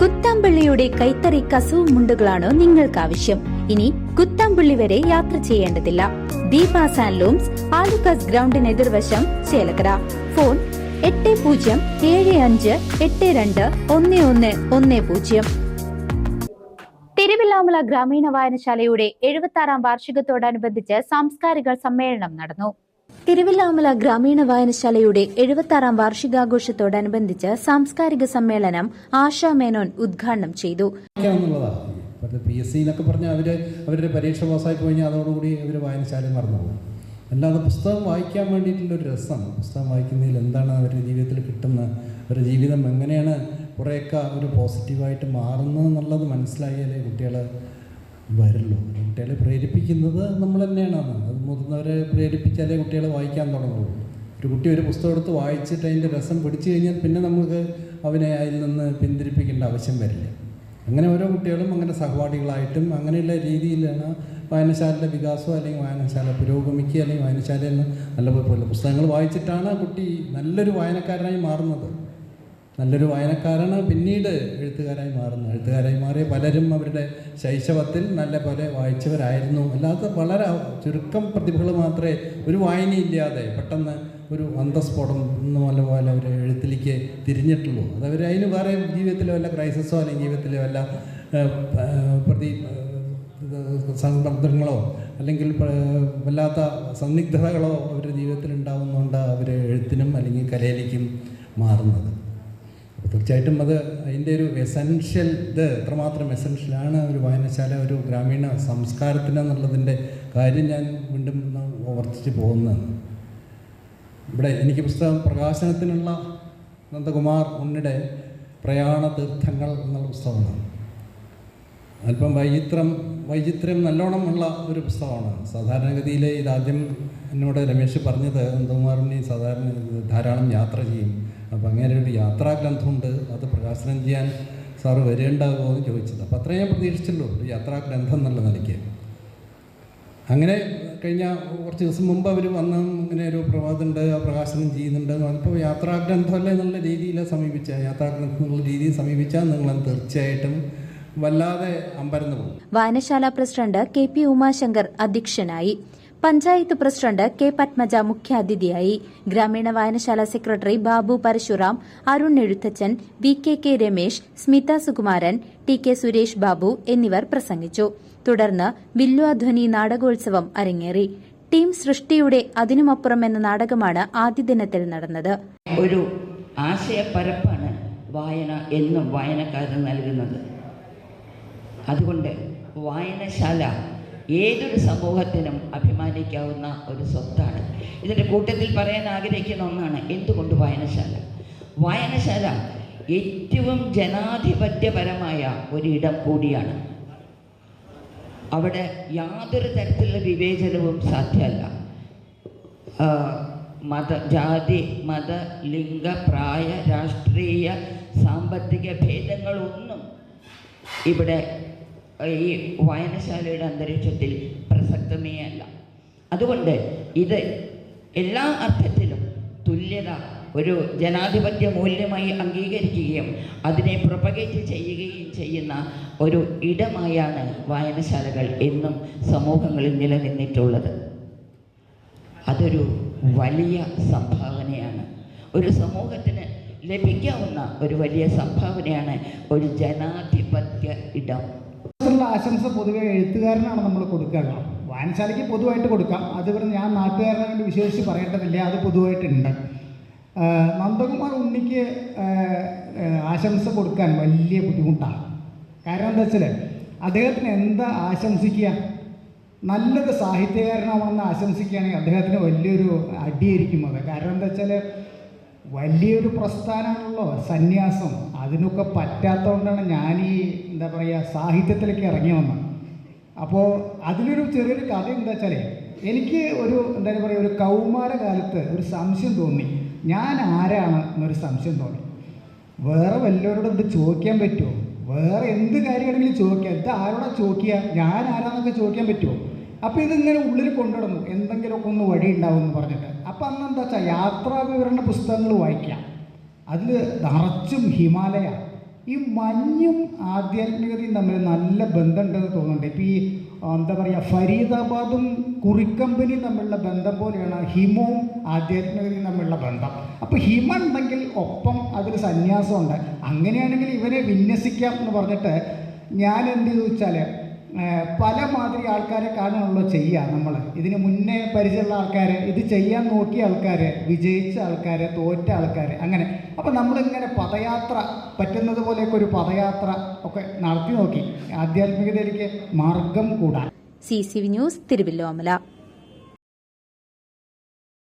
കുത്താമ്പള്ളിയുടെ കൈത്തറി കസവ് മുണ്ടുകളാണോ നിങ്ങൾക്ക് ആവശ്യം ഇനി കുത്താമ്പള്ളി വരെ യാത്ര ചെയ്യേണ്ടതില്ല. ദീപ സാൻലൂംസ് ആലുക്കാസ് ഗ്രൗണ്ടിന് എതിർവശം ചേലക്കര. ഫോൺ എട്ട് പൂജ്യം ഏഴ് അഞ്ച് എട്ട് രണ്ട് ഒന്ന് ഒന്ന് ഒന്ന് പൂജ്യം. തിരുവില്ലാമല ഗ്രാമീണ വായനശാലയുടെ എഴുപത്തി ആറാം വാർഷികത്തോടനുബന്ധിച്ച് സാംസ്കാരിക സമ്മേളനം നടന്നു. തിരുവില്ലാമല ഗ്രാമീണ വായനശാലയുടെ എഴുപത്തി ആറാം വാർഷികാഘോഷത്തോടനുബന്ധിച്ച് സാംസ്കാരിക സമ്മേളനം ആശാ മേനോൻ ഉദ്ഘാടനം ചെയ്തു. പി എസ് സി എന്നൊക്കെ പറഞ്ഞാൽ അവർ അവരുടെ പരീക്ഷ പാസ്സായി കഴിഞ്ഞാൽ അതോടുകൂടി അവർ വായനശാല മറന്നുപോകും അല്ലാതെ പുസ്തകം വായിക്കാൻ വേണ്ടിയിട്ടുള്ളൊരു രസം. പുസ്തകം വായിക്കുന്നതിൽ എന്താണ് അവരുടെ ജീവിതത്തിൽ കിട്ടുന്ന അവരുടെ ജീവിതം എങ്ങനെയാണ് കുറേയൊക്കെ ഒരു പോസിറ്റീവായിട്ട് മാറുന്നത് എന്നുള്ളത് മനസ്സിലായാലേ കുട്ടികൾ വരുള്ളൂ. കുട്ടികളെ പ്രേരിപ്പിക്കുന്നത് നമ്മൾ തന്നെയാണ്. അത് മുതിർന്നവരെ പ്രേരിപ്പിച്ചാലേ കുട്ടികളെ വായിക്കാൻ തുടങ്ങുള്ളൂ. ഒരു കുട്ടി ഒരു പുസ്തകം എടുത്ത് വായിച്ചിട്ട് അതിന്റെ രസം പിടിച്ചു കഴിഞ്ഞാൽ പിന്നെ നമുക്ക് അവനെ അതിൽ നിന്ന് പിന്തിരിപ്പിക്കേണ്ട ആവശ്യം വരില്ല. അങ്ങനെ ഓരോ കുട്ടികളും അങ്ങനെ സഹപാഠികളായിട്ടും അങ്ങനെയുള്ള രീതിയിലാണ് വായനശാലയുടെ വികാസം അല്ലെങ്കിൽ വായനശാല പുരോഗമിക്കുക അല്ലെങ്കിൽ വായനശാലയിൽ നിന്ന് നല്ല പുസ്തകങ്ങൾ വായിച്ചിട്ടാണ് കുട്ടി നല്ലൊരു വായനക്കാരനായി മാറുന്നത്. നല്ലൊരു വായനക്കാരാണ് പിന്നീട് എഴുത്തുകാരായി മാറുന്നത്. എഴുത്തുകാരായി മാറിയ പലരും അവരുടെ ശൈശവത്തിൽ നല്ല പോലെ വായിച്ചവരായിരുന്നു. അല്ലാത്ത വളരെ ചുരുക്കം പ്രതിഭകൾ മാത്രമേ ഒരു വായനയില്ലാതെ പെട്ടെന്ന് ഒരു അന്തസ്ഫോടം എന്ന പോലെ പോലെ അവർ എഴുത്തിലേക്ക് തിരിഞ്ഞിട്ടുള്ളൂ. അതവർ അതിന് വേറെ ജീവിതത്തിലെ വല്ല ക്രൈസിസോ അല്ലെങ്കിൽ ജീവിതത്തിലെ വല്ല പ്രതി സന്ദർഭങ്ങളോ അല്ലെങ്കിൽ വല്ലാത്ത സന്നിഗ്ധതകളോ അവരുടെ ജീവിതത്തിൽ ഉണ്ടാകുന്നതുകൊണ്ട് അവർ എഴുത്തിനും അല്ലെങ്കിൽ കലയിലേക്കും മാറുന്നത്. തീർച്ചയായിട്ടും അത് അതിന്റെ ഒരു എസൻഷ്യൽ ഇത് എത്രമാത്രം എസൻഷ്യലാണ് ഒരു വായനശാല ഒരു ഗ്രാമീണ സംസ്കാരത്തിന് എന്നുള്ളതിന്റെ കാര്യം ഞാൻ വീണ്ടും ഓവർത്തിച്ച് പോകുന്നതാണ്. ഇവിടെ എനിക്ക് പുസ്തകം പ്രകാശനത്തിനുള്ള നന്ദകുമാർ ഉണ്ണിയുടെ പ്രയാണ തീർത്ഥങ്ങൾ എന്നുള്ള പുസ്തകമാണ്. അല്പം വൈചിത്രം വൈചിത്രം നല്ലോണം ഉള്ള ഒരു പുസ്തകമാണ്. സാധാരണഗതിയിൽ ഇതാദ്യം എന്നോട് രമേശ് പറഞ്ഞത് നന്ദകുമാറിനെ സാധാരണ ധാരാളം യാത്ര ചെയ്യും. അപ്പം അങ്ങനെ ഒരു യാത്രാ ഗ്രന്ഥമുണ്ട് അത് പ്രകാശനം ചെയ്യാൻ സാറ് വരേണ്ടാകുമോ എന്ന് ചോദിച്ചത്. അപ്പം അത്രയും ഞാൻ പ്രതീക്ഷിച്ചല്ലോ ഒരു യാത്രാ ഗ്രന്ഥം എന്നുള്ള നിലയ്ക്ക്. അങ്ങനെ കഴിഞ്ഞ കുറച്ച് ദിവസം മുമ്പ് അവർ വന്ന് ഇങ്ങനെ ഒരു പ്രഭാതമുണ്ട് പ്രകാശനം ചെയ്യുന്നുണ്ട് അപ്പോൾ യാത്രാഗ്രന്ഥമല്ല എന്നുള്ള രീതിയിൽ സമീപിച്ച. യാത്രാഗ്രന്ഥം എന്നുള്ള രീതിയിൽ സമീപിച്ചാൽ നിങ്ങൾ തീർച്ചയായിട്ടും വല്ലാതെ അമ്പരന്ന് പോകും. വായനശാല പ്രസിഡന്റ് കെ പി ഉമാശങ്കർ അധ്യക്ഷനായി. പഞ്ചായത്ത് പ്രസിഡന്റ് കെ പത്മജ മുഖ്യാതിഥിയായി ഗ്രാമീണ വായനശാല secretary Babu Parashuram Arun Ezhuthachan V K K Ramesh Smitha Sukumaran T K Suresh Babu എന്നിവർ പ്രസംഗിച്ചു. തുടർന്ന് വില്ലുഅധ്വനി നാടകോത്സവം അരങ്ങേറി. ടീം സൃഷ്ടിയുടെ അതിനുമപ്പുറം എന്ന നാടകമാണ് ആദ്യ ദിനത്തിൽ നടന്നത്. ഒരു ആശയപ്പരപ്പാണ് വായന എന്നും വായനക്കാരൻ നൽകുന്നത്. അതുകൊണ്ട് വായനശാല ഏതൊരു സമൂഹത്തിനും അഭിമാനിക്കാവുന്ന ഒരു സ്വത്താണ്. ഇതിന്റെ കൂട്ടത്തിൽ പറയാൻ ആഗ്രഹിക്കുന്ന ഒന്നാണ് എന്തുകൊണ്ട് വായനശാല? വായനശാല ഏറ്റവും ജനാധിപത്യപരമായ ഒരിടം കൂടിയാണ്. അവിടെ യാതൊരു തരത്തിലുള്ള വിവേചനവും സാധ്യമല്ല. മത ജാതി മത ലിംഗ പ്രായ രാഷ്ട്രീയ സാമ്പത്തിക ഭേദങ്ങളൊന്നും ഇവിടെ ഈ വായനശാലയുടെ അന്തരീക്ഷത്തിൽ പ്രസക്തമേ അല്ല. അതുകൊണ്ട് ഇത് എല്ലാ അർത്ഥത്തിലും തുല്യത ഒരു ജനാധിപത്യ മൂല്യമായി അംഗീകരിക്കുകയും അതിനെ പ്രൊപ്പഗേറ്റ് ചെയ്യുകയും ചെയ്യുന്ന ഒരു ഇടമായാണ് വായനശാലകൾ എന്നും സമൂഹങ്ങളിൽ നിലനിന്നിട്ടുള്ളത്. അതൊരു വലിയ സംഭാവനയാണ്. ഒരു സമൂഹത്തിന് ലഭിക്കാവുന്ന ഒരു വലിയ സംഭാവനയാണ് ഒരു ജനാധിപത്യ ഇടം. ഉള്ള ആശംസ പൊതുവെ എഴുത്തുകാരനാണ് നമ്മൾ കൊടുക്കുക. വായനശാലയ്ക്ക് പൊതുവായിട്ട് കൊടുക്കാം. അത് ഇവിടെ ഞാൻ നാട്ടുകാരനെ വേണ്ടി വിശേഷിച്ച് പറയേണ്ടതില്ല. അത് പൊതുവായിട്ടുണ്ട്. നന്ദകുമാർ ഉണ്ണിക്ക് ആശംസ കൊടുക്കാൻ വലിയ ബുദ്ധിമുട്ടാണ്. കാരണം എന്താ വെച്ചാൽ അദ്ദേഹത്തിന് എന്താ ആശംസിക്കുക? നല്ലൊരു സാഹിത്യകാരനാവണമെന്ന് ആശംസിക്കുകയാണെങ്കിൽ അദ്ദേഹത്തിന് വലിയൊരു അടിയായിരിക്കും അത്. കാരണം എന്താ വെച്ചാൽ വലിയൊരു പ്രസ്ഥാനമാണല്ലോ സന്യാസം. അതിനൊക്കെ പറ്റാത്തതുകൊണ്ടാണ് ഞാൻ ഈ എന്താ പറയുക സാഹിത്യത്തിലേക്ക് ഇറങ്ങി വന്നത്. അപ്പോൾ അതിലൊരു ചെറിയൊരു കഥ എന്താ വെച്ചാൽ എനിക്ക് ഒരു എന്താ പറയുക ഒരു കൗമാരകാലത്ത് ഒരു സംശയം തോന്നി. ഞാൻ ആരാണ് എന്നൊരു സംശയം തോന്നി. വേറെ വല്ലവരോടും ഇത് ചോദിക്കാൻ പറ്റുമോ? വേറെ എന്ത് കാര്യമാണെങ്കിലും ചോദിക്കുക ഇത് ആരോടാ ചോദിക്കുക? ഞാൻ ആരാന്നൊക്കെ ചോദിക്കാൻ പറ്റുമോ? അപ്പോൾ ഇതിങ്ങനെ ഉള്ളിൽ കൊണ്ടുനടന്നു. എന്തെങ്കിലുമൊക്കെ ഒന്ന് വഴി ഉണ്ടാവും എന്ന് പറഞ്ഞിട്ട്. അപ്പോൾ അന്ന് എന്താ വെച്ചാൽ യാത്രാ വിവരണ പുസ്തകങ്ങൾ വായിക്കാം അതിൽ നിറച്ചും ഹിമാലയ. ഈ മഞ്ഞും ആധ്യാത്മികതയും തമ്മിൽ നല്ല ബന്ധമുണ്ടെന്ന് തോന്നുന്നുണ്ട്. ഇപ്പം ഈ എന്താ പറയുക ഫരീദാബാദും കുറിക്കമ്പനിയും തമ്മിലുള്ള ബന്ധം പോലെയാണ് ഹിമവും ആധ്യാത്മികതയും തമ്മിലുള്ള ബന്ധം. അപ്പോൾ ഹിമ ഉണ്ടെങ്കിൽ ഒപ്പം അതിൽ സന്യാസമുണ്ട്. അങ്ങനെയാണെങ്കിൽ ഇവരെ വിന്യസിക്കാം എന്ന് പറഞ്ഞിട്ട് ഞാൻ എന്ത് ചോദിച്ചാൽ പല മാതിരി ആൾക്കാരെ കാണാനുള്ള ചെയ്യുക നമ്മൾ. ഇതിന് മുന്നേ പരിചയമുള്ള ആൾക്കാർ ഇത് ചെയ്യാൻ നോക്കിയ ആൾക്കാർ വിജയിച്ച ആൾക്കാർ തോറ്റ ആൾക്കാർ അങ്ങനെ. അപ്പം നമ്മളിങ്ങനെ പദയാത്ര പറ്റുന്നത് പോലെയൊക്കെ ഒരു പദയാത്ര ഒക്കെ നടത്തി നോക്കി. ആധ്യാത്മികതയിലേക്ക് മാർഗം കൂടാൻ. C C V news Thiruvallomala.